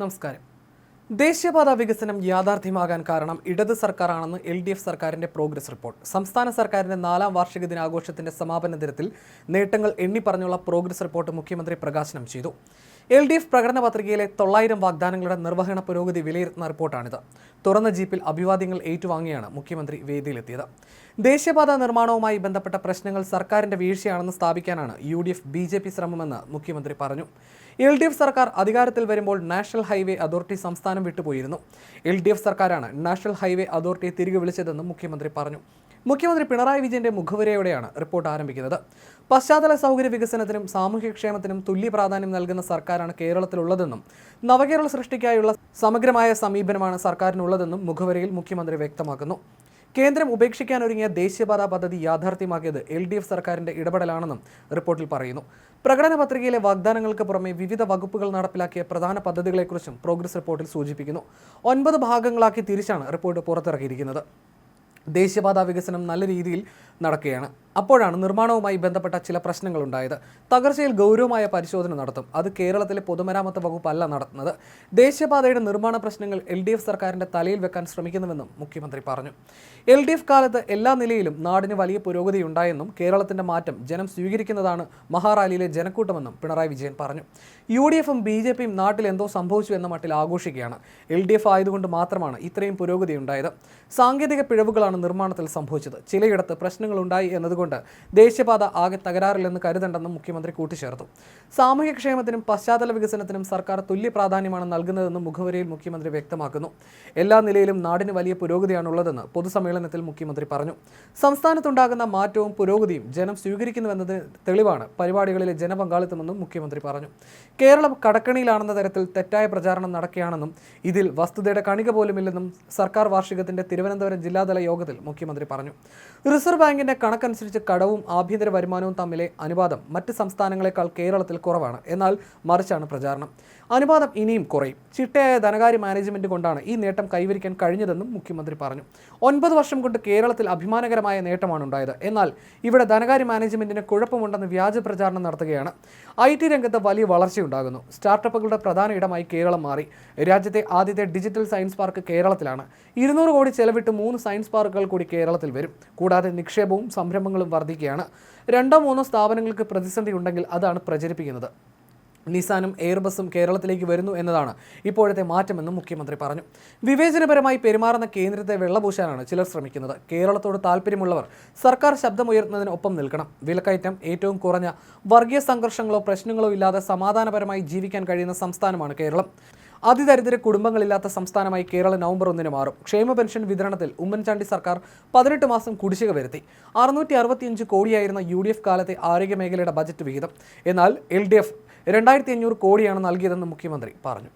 നമസ്കാരം. ദേശീയപാത വികസനം യാഥാർത്ഥ്യമാകാൻ കാരണം ഇടത് സർക്കാരാണെന്ന് എൽ ഡി എഫ് സർക്കാരിന്റെ പ്രോഗ്രസ് റിപ്പോർട്ട്. സംസ്ഥാന സർക്കാരിന്റെ നാലാം വാർഷിക ദിനാഘോഷത്തിന്റെ സമാപന ദിനത്തിൽ നേട്ടങ്ങൾ എണ്ണിപ്പറഞ്ഞുള്ള പ്രോഗ്രസ് റിപ്പോർട്ട് മുഖ്യമന്ത്രി പ്രകാശനം ചെയ്തു. എൽ ഡി എഫ് പ്രകടന പത്രികയിലെ തൊള്ളായിരം വാഗ്ദാനങ്ങളുടെ നിർവഹണ പുരോഗതി വിലയിരുത്തുന്ന റിപ്പോർട്ടാണിത്. തുറന്ന ജീപ്പിൽ അഭിവാദ്യങ്ങൾ ഏറ്റുവാങ്ങിയാണ് മുഖ്യമന്ത്രി വേദിയിലെത്തിയത്. ദേശീയപാത നിർമ്മാണവുമായി ബന്ധപ്പെട്ട പ്രശ്നങ്ങൾ സർക്കാരിന്റെ വീഴ്ചയാണെന്ന് സ്ഥാപിക്കാനാണ് U D F B J P ശ്രമമെന്ന് മുഖ്യമന്ത്രി പറഞ്ഞു. എൽ ഡി എഫ് സർക്കാർ അധികാരത്തിൽ വരുമ്പോൾ നാഷണൽ ഹൈവേ അതോറിറ്റി സംസ്ഥാനം വിട്ടുപോയിരുന്നു. എൽ ഡി എഫ് സർക്കാരാണ് നാഷണൽ ഹൈവേ അതോറിറ്റിയെ തിരികെ വിളിച്ചതെന്നും മുഖ്യമന്ത്രി പറഞ്ഞു. മുഖ്യമന്ത്രി പിണറായി വിജയന്റെ മുഖവരയോടെയാണ് റിപ്പോർട്ട് ആരംഭിക്കുന്നത്. പശ്ചാത്തല സൗകര്യ വികസനത്തിനും സാമൂഹ്യക്ഷേമത്തിനും തുല്യ പ്രാധാന്യം നൽകുന്ന സർക്കാരാണ് കേരളത്തിലുള്ളതെന്നും നവകേരള സൃഷ്ടിക്കായുള്ള സമഗ്രമായ സമീപനമാണ് സർക്കാരിനുള്ളതെന്നും മുഖവരയിൽ മുഖ്യമന്ത്രി വ്യക്തമാക്കുന്നു. കേന്ദ്രം ഉപേക്ഷിക്കാനൊരുങ്ങിയ ദേശീയപാത പദ്ധതി യാഥാർത്ഥ്യമാക്കിയത് എൽ ഡി എഫ് സർക്കാരിന്റെ ഇടപെടലാണെന്നും റിപ്പോർട്ടിൽ പറയുന്നു. പ്രകടന പത്രികയിലെ വാഗ്ദാനങ്ങൾക്ക് പുറമെ വിവിധ വകുപ്പുകൾ നടപ്പിലാക്കിയ പ്രധാന പദ്ധതികളെക്കുറിച്ചും പ്രോഗ്രസ് റിപ്പോർട്ടിൽ സൂചിപ്പിക്കുന്നു. ഒൻപത് ഭാഗങ്ങളാക്കി തിരിച്ചാണ് റിപ്പോർട്ട് പുറത്തിറക്കിയിരിക്കുന്നത്. ദേശീയപാത വികസനം നല്ല രീതിയിൽ നടക്കുകയാണ്. അപ്പോഴാണ് നിർമ്മാണവുമായി ബന്ധപ്പെട്ട ചില പ്രശ്നങ്ങൾ ഉണ്ടായത് തകർച്ചയിൽ ഗൗരവമായ പരിശോധന നടത്തും. അത് കേരളത്തിലെ പൊതുമരാമത്ത് വകുപ്പല്ല നടത്തുന്നത്. ദേശീയപാതയുടെ നിർമ്മാണ പ്രശ്നങ്ങൾ എൽ ഡി എഫ് സർക്കാരിന്റെ തലയിൽ വെക്കാൻ ശ്രമിക്കുന്നുവെന്നും മുഖ്യമന്ത്രി പറഞ്ഞു. എൽ ഡി എഫ് കാലത്ത് എല്ലാ നിലയിലും നാടിന് വലിയ പുരോഗതി ഉണ്ടായെന്നും കേരളത്തിന്റെ മാറ്റം ജനം സ്വീകരിക്കുന്നതാണ് മഹാറാലിയിലെ ജനക്കൂട്ടമെന്നും പിണറായി വിജയൻ പറഞ്ഞു. യു ഡി എഫും ബി ജെ പിയും നാട്ടിൽ എന്തോ സംഭവിച്ചു എന്ന മട്ടിൽ ആഘോഷിക്കുകയാണ്. എൽ ഡി എഫ് ആയതുകൊണ്ട് മാത്രമാണ് ഇത്രയും പുരോഗതി ഉണ്ടായത് സാങ്കേതിക പിഴവുകളാണ് നിർമ്മാണത്തിൽ സംഭവിച്ചത്. ചിലയിടത്ത് പ്രശ്നങ്ങളുണ്ടായി എന്നതുകൊണ്ട് ദേശീയപാത ആകെ തകരാറില്ലെന്ന് കരുതണ്ടെന്നും മുഖ്യമന്ത്രി കൂട്ടിച്ചേർത്തു. സാമൂഹ്യക്ഷേമത്തിനും പശ്ചാത്തല വികസനത്തിനും സർക്കാർ തുല്യ പ്രാധാന്യമാണ് നൽകുന്നതെന്നും മുഖവരിയിൽ മുഖ്യമന്ത്രി വ്യക്തമാക്കുന്നു. എല്ലാ നിലയിലും നാടിന് വലിയ പുരോഗതിയാണുള്ളതെന്ന് പൊതുസമ്മേളനത്തിൽ മുഖ്യമന്ത്രി പറഞ്ഞു. സംസ്ഥാനത്തുണ്ടാകുന്ന മാറ്റവും പുരോഗതിയും ജനം സ്വീകരിക്കുന്നുവെന്നത് തെളിവാണ് പരിപാടികളിലെ ജനപങ്കാളിത്തമെന്നും മുഖ്യമന്ത്രി പറഞ്ഞു. കേരളം കടക്കണിയിലാണെന്ന തരത്തിൽ തെറ്റായ പ്രചാരണം നടക്കുകയാണെന്നും ഇതിൽ വസ്തുതയുടെ കണിക പോലുമില്ലെന്നും സർക്കാർ വാർഷികത്തിന്റെ തിരുവനന്തപുരം ജില്ലാതല യോഗത്തിൽ മുഖ്യമന്ത്രി പറഞ്ഞു. റിസർവ് ബാങ്കിന്റെ കണക്കനുസരിച്ച് കടവും ആഭ്യന്തര വരുമാനവും തമ്മിലെ അനുപാതം മറ്റ് സംസ്ഥാനങ്ങളെക്കാൾ കേരളത്തിൽ കുറവാണ്. എന്നാൽ മറിച്ചാണ് പ്രചാരണം. അനുപാതം ഇനിയും കുറയും. ചിട്ടയായ ധനകാര്യ മാനേജ്മെന്റ് കൊണ്ടാണ് ഈ നേട്ടം കൈവരിക്കാൻ കഴിഞ്ഞതെന്നും മുഖ്യമന്ത്രി പറഞ്ഞു. ഒൻപത് വർഷം കൊണ്ട് കേരളത്തിൽ അഭിമാനകരമായ നേട്ടമാണ് ഉണ്ടായത്. എന്നാൽ ഇവിടെ ധനകാര്യ മാനേജ്മെന്റിന് കുഴപ്പമുണ്ടെന്ന് വ്യാജ പ്രചാരണം നടത്തുകയാണ്. ഐ ടി രംഗത്ത് വലിയ വളർച്ചയുണ്ടാകുന്നു. സ്റ്റാർട്ടപ്പുകളുടെ പ്രധാന ഇടമായി കേരളം മാറി. രാജ്യത്തെ ആദ്യത്തെ ഡിജിറ്റൽ സയൻസ് പാർക്ക് കേരളത്തിലാണ്. ഇരുന്നൂറ് കോടി ചെലവിട്ട് മൂന്ന് സയൻസ് പാർക്കുകൾ കൂടി കേരളത്തിൽ വരും. കൂടാതെ നിക്ഷേപവും സംരംഭങ്ങളും വർദ്ധിക്കുകയാണ് രണ്ടോ മൂന്നോ സ്ഥാപനങ്ങൾക്ക് പ്രതിസന്ധി ഉണ്ടെങ്കിൽ അതാണ് പ്രചരിപ്പിക്കുന്നത്. നിസാനും എയർബസും കേരളത്തിലേക്ക് വരുന്നു എന്നതാണ് ഇപ്പോഴത്തെ മാറ്റമെന്നും മുഖ്യമന്ത്രി പറഞ്ഞു. വിവേചനപരമായി പെരുമാറുന്ന കേന്ദ്രത്തെ വെള്ളപൂശാനാണ് ചിലർ ശ്രമിക്കുന്നത്. കേരളത്തോട് താല്പര്യമുള്ളവർ സർക്കാർ ശബ്ദമുയർത്തുന്നതിന് ഒപ്പം നിൽക്കണം. വിലക്കയറ്റം ഏറ്റവും കുറഞ്ഞ വർഗീയ സംഘർഷങ്ങളോ പ്രശ്നങ്ങളോ ഇല്ലാതെ സമാധാനപരമായി ജീവിക്കാൻ കഴിയുന്ന സംസ്ഥാനമാണ് കേരളം. അതിദരിദ്ര കുടുംബങ്ങളില്ലാത്ത സംസ്ഥാനമായി കേരളം നവംബർ ഒന്നിന് മാറും. ക്ഷേമ പെൻഷൻ വിതരണത്തിൽ ഉമ്മൻചാണ്ടി സർക്കാർ പതിനെട്ട് മാസം കുടിശ്ശിക വരുത്തി. അറുന്നൂറ്റി അറുപത്തിയഞ്ച് കോടിയായിരുന്ന യു ഡി എഫ് കാലത്തെ ആരോഗ്യ മേഖലയുടെ ബജറ്റ് വിഹിതം. എന്നാൽ എൽ ഡി എഫ് രണ്ടായിരത്തി അഞ്ഞൂറ് കോടിയാണ് നൽകിയതെന്ന് മുഖ്യമന്ത്രി പറഞ്ഞു.